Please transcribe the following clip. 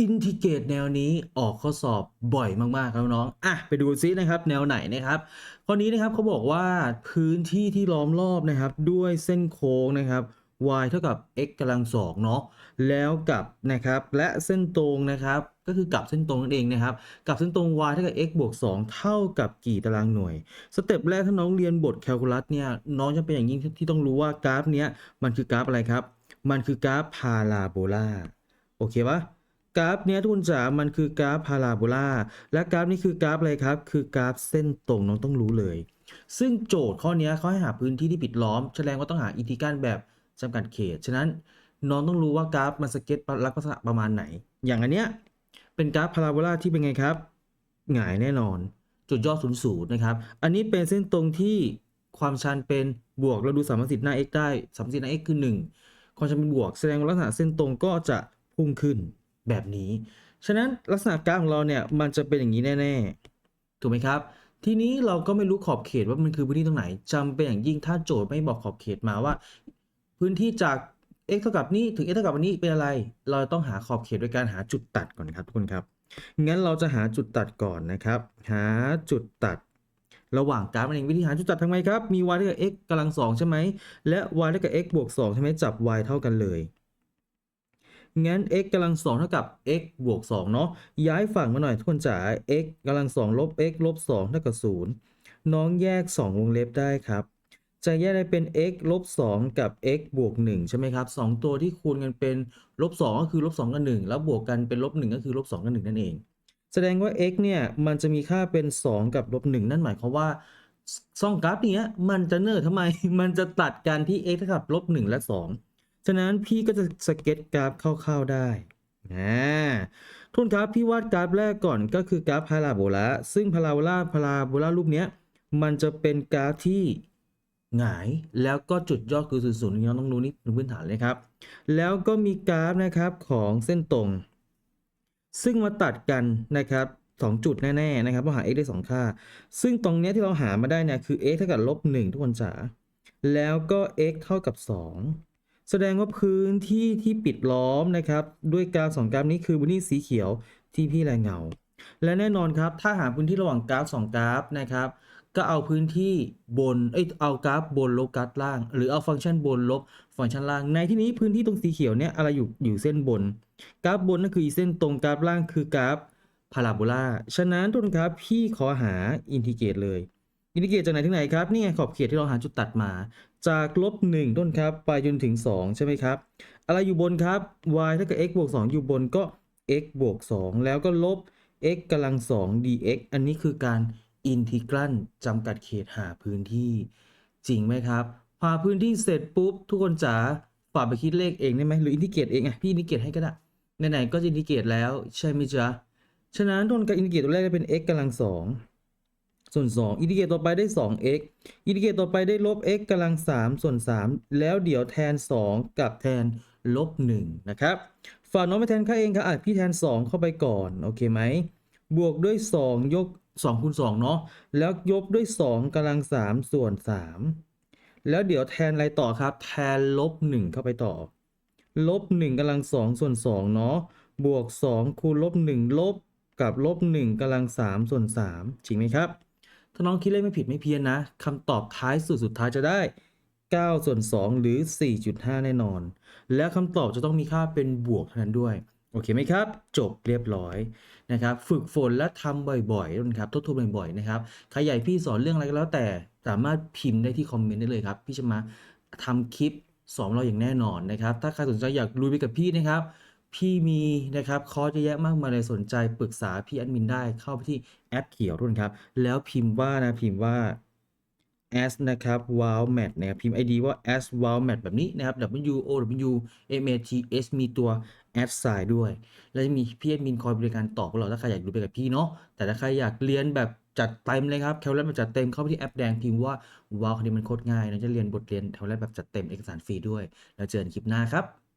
อินทิเกรตแนวนี้ออกข้อสอบบ่อยมากๆครับน้องอะไปดูซินะครับแนวไหนนะครับข้อนี้นะครับเขาบอกว่าพื้นที่ที่ล้อมรอบนะครับด้วยเส้นโค้งนะครับ y เท่ากับ x กำลังสองเนาะแล้วกับนะครับและเส้นตรงนะครับก็คือกับเส้นตรงนั่นเองนะครับกับเส้นตรง y เท่ากับ x บวก2เท่ากับกี่ตารางหน่วย สเต็ปแรกถ้าน้องเรียนบทแคลคูลัสเนี่ยน้องจะเป็นอย่างยิ่งที่ต้องรู้ว่ากราฟเนี้ยมันคือกราฟอะไรครับ มันคือกราฟพาราโบลาโอเคปะ กราฟเนี้ยทุกคนจ๋ามันคือกราฟพาราโบลาและกราฟนี้คือกราฟอะไรครับ คือกราฟเส้นตรงน้องต้องรู้เลย ซึ่งโจทย์ข้อนี้เขาให้หาพื้นที่ที่ปิดล้อม แสดงว่าต้องหาอินทิกรัลแบบจำกัดเขต ฉะนั้นน้องต้องรู้ว่ากราฟมันสเก็ตลักษณะประมาณไหน อย่างอันเนี้ยเป็นกราฟพาราโบลาที่เป็นไงครับ หงายแน่นอน จุดยอดศูนย์ศูนย์นะครับ อันนี้เป็นเส้นตรงที่ความชันเป็นบวกเราดูสามสิทธิ์หน้า x ได้สามสิทธิ์หน้า x คือ 1 ความชันเป็นบวก แสดงว่าลักษณะเส้นตรงก็จะพุ่งขึ้น แบบนี้ ฉะนั้นลักษณะกราฟของเราเนี่ยมันจะเป็นอย่างนี้แน่ ๆ ถูกไหมครับ ทีนี้เราก็ไม่รู้ขอบเขตว่ามันคือพื้นที่ตรงไหนจำเป็นอย่างยิ่งถ้าโจทย์ไม่บอกขอบเขตมาว่า พื้นที่จาก x เท่ากับนี้ถึง x เท่ากับนี้เป็นอะไร เราต้องหาขอบเขตโดยการหาจุดตัดก่อนครับทุกคนครับ งั้นเราจะหาจุดตัดก่อนนะครับ หาจุดตัด ระหว่างกราฟนั่นเองวิธีหาจุดตัดทำไงครับ มี y เท่ากับ x กำลังสองใช่ไหม และ y เท่ากับ x บวก2ใช่ไหมจับ y เท่ากันเลย งั้น x กำลังสองเท่ากับ x บวก2เนาะย้ายฝั่งมาหน่อยทุกคนจ๋า x กำลังสองลบ x ลบ2เท่ากับ0น้องแยก 2 วงเล็บได้ครับ จะแยกได้เป็น x ลบ2กับ x บวก1ใช่ไหมครับ 2 ตัวที่คูณกันเป็นลบ2ก็คือลบ2กับ1แล้วบวกกันเป็นลบ1ก็คือลบ2กับ1นั่นเอง แสดงว่า x เนี่ยมันจะมีค่าเป็น 2 กับลบ1นั่นหมายความว่าซ่องกราฟเนี้ยมันจะเนิร์ทำไม มันจะตัดกันที่ x เท่ากับลบ1และ 2 ฉะนั้นพี่ก็จะสเก็ตกราฟคร่าวๆได้นะทุนครับพี่วาดกราฟแรกก่อนก็คือกราฟพาราโบลาซึ่งพาราโบลาพาราโบลารูปนี้มันจะเป็นกราฟที่หงายแล้วก็จุดยอดคือศูนย์ศูนย์นี่น้องต้องรู้นี่เป็นพื้นฐานเลยครับ แล้วก็มีกราฟนะครับของเส้นตรง ซึ่งมาตัดกันนะครับสองจุดแน่ๆนะครับเราหา x ได้สองค่า ซึ่งตรงเนี้ยที่เราหามาได้เนี่ยคือ x เท่ากับลบหนึ่งทุกคนจ๋าแล้วก็ x เท่ากับ 2 แสดงว่าพื้นที่ที่ปิดล้อมนะครับ ด้วยกราฟสองกราฟนี้คือพื้นที่สีเขียวที่พี่แรงเงา และแน่นอนครับ ถ้าหาพื้นที่ระหว่างกราฟสองกราฟนะครับ ก็เอาพื้นที่บนเอ้ยเอากราฟบนลบกราฟล่าง หรือเอาฟังก์ชันบนลบฟังก์ชันล่าง ในที่นี้พื้นที่ตรงสีเขียวเนี่ยอะไรอยู่อยู่เส้นบน กราฟบนนั่นคืออีเส้นตรงกราฟล่างคือกราฟพาราโบลาฉะนั้นทุกคนครับพี่ขอหาอินทิเกรตเลย อินทิเกรตจากไหนถึงไหนครับนี่ไงขอบเขตที่เราหาจุดตัดมา จากลบ1ต้นครับ ไปจนถึง 2 ใช่ไหมครับ อะไรอยู่บนครับ y เท่ากับ x บวก2 อยู่บนก็ x บวก2แล้วก็ลบ x กำลัง 2 dx อันนี้คือการอินทิกรัลจำกัดเขตหาพื้นที่ จริงไหมครับหาพื้นที่เสร็จปุ๊บ ทุกคนจ๋าฝากไปคิดเลขเองได้ไหมหรืออินทิเกรตเองอะพี่อินทิเกรตให้ก็ได้ไหนๆก็จะอินทิเกรตแล้วใช่ไหมจ๊ะฉะนั้นต้นการอินทิเกรตตัวแรกได้เป็น x กำลังสอง ส่วน 2 อินทิเกรตต่อไปได้ 2x อินทิเกรตต่อไปได้ลบ x กำลัง 3 ส่วน 3 แล้วเดี๋ยวแทน 2 กับแทนลบ1นะครับฝากน้องไปแทนค่าเองครับอะพี่แทน 2 เข้าไปก่อน โอเคไหม บวกด้วย 2 ยก2คูณ2เนาะแล้วยกด้วย 2กำลัง 3 ส่วน 3 แล้วเดี๋ยวแทนอะไรต่อครับ แทนลบ 1 เข้าไปต่อ ลบ 1กำลัง 2 ส่วน 2 เนาะบวก 2 คูณลบ 1 ลบกับลบ1กำลัง3ส่วน3จริงไหมครับ ถ้าน้องคิดเลขไม่ผิดไม่เพี้ยนนะคำตอบท้ายสุดสุดท้ายจะได้ 9 ส่วน 2 หรือ 4.5 แน่นอน และคำตอบจะต้องมีค่าเป็นบวกเท่านั้นด้วย โอเคไหมครับ จบเรียบร้อยนะครับ ฝึกฝนและทำบ่อยๆนะครับ ทบทวนบ่อยๆนะครับใครใหญ่พี่สอนเรื่องอะไรก็แล้วแต่สามารถพิมพ์ได้ที่คอมเมนต์ได้เลยครับ พี่จะมาทำคลิปสอนเราอย่างแน่นอนนะครับ ถ้าใครสนใจอยากลุยไปกับพี่นะครับ พี่มีนะครับคอร์สเยอะแยะมากมายเลยสนใจปรึกษาพี่แอดมินได้เข้าไปที่แอปเขียวด้วยนครับ แล้วพิมพ์ว่านะพิมพ์ว่า s นะครับ wow mat นะครับพิมพ์ id ว่า s wow mat แบบนี้นะครับ w o w m a t s มีตัว add sign ด้วย แล้วจะมีพี่แอดมินคอยบริการตอบพวกเราถ้าใครอยากดูไปกับพี่เนาะแต่ถ้าใครอยากเรียนแบบจัดเต็มเลยครับแคลเลแบบจัดเต็มเข้าไปที่แอปแดงพิมพ์ว่าว้าวคนนี้มันโคตรง่ายนะจะเรียนบทเรียนแคลเลแบบจัดเต็มเอกสารฟรีด้วย แล้วเจอกันคลิปหน้าครับ